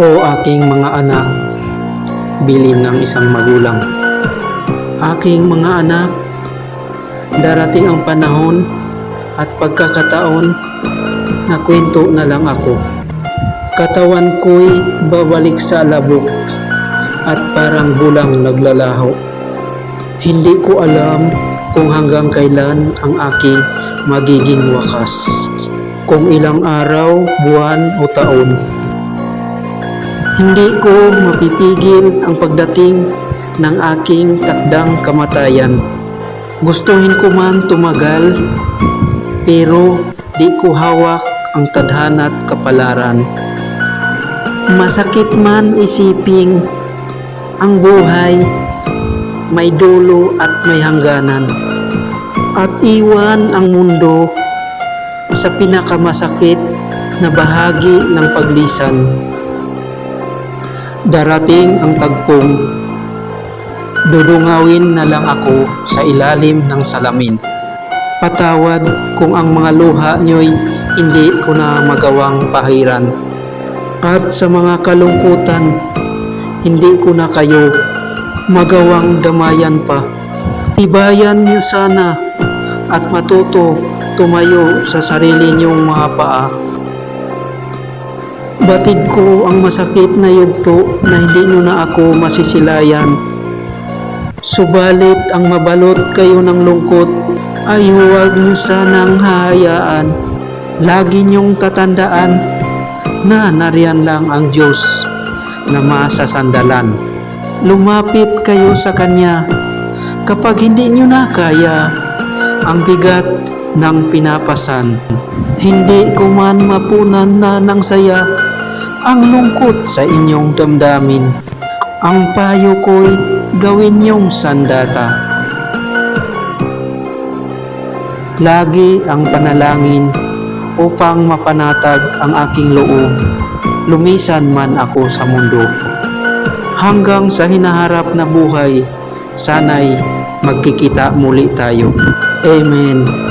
O aking mga anak, bilin ng isang magulang. Aking mga anak, darating ang panahon at pagkakataon na kwento na lang ako. Katawan ko'y babalik sa labok at parang bulang naglalaho. Hindi ko alam kung hanggang kailan ang aking magiging wakas. Kung ilang araw, buwan o taon. Hindi ko mapipigil ang pagdating ng aking takdang kamatayan. Gustuhin ko man tumagal, pero di ko hawak ang tadhana't kapalaran. Masakit man isiping ang buhay may dulo at may hangganan. At iwan ang mundo sa pinakamasakit na bahagi ng paglisan. Darating ang tagpong, dudungawin na lang ako sa ilalim ng salamin. Patawad kung ang mga luha nyo'y hindi ko na magawang pahiran. At sa mga kalungkutan, hindi ko na kayo magawang damayan pa. Tibayan niyo sana at matuto tumayo sa sarili niyong mga paa. Batid ko ang masakit na yugto na hindi nyo na ako masisilayan. Subalit ang mabalot kayo ng lungkot ay huwag nyo sanang hahayaan. Lagi niyong tatandaan na nariyan lang ang Diyos na masasandalan. Lumapit kayo sa Kanya kapag hindi nyo na kaya ang bigat ng pinapasan. Hindi ko man mapunan na ng saya ang lungkot sa inyong damdamin. Ang payo ko'y gawin niyong sandata. Lagi ang panalangin upang mapanatag ang aking loob. Lumisan man ako sa mundo. Hanggang sa hinaharap na buhay, sana'y magkikita muli tayo. Amen.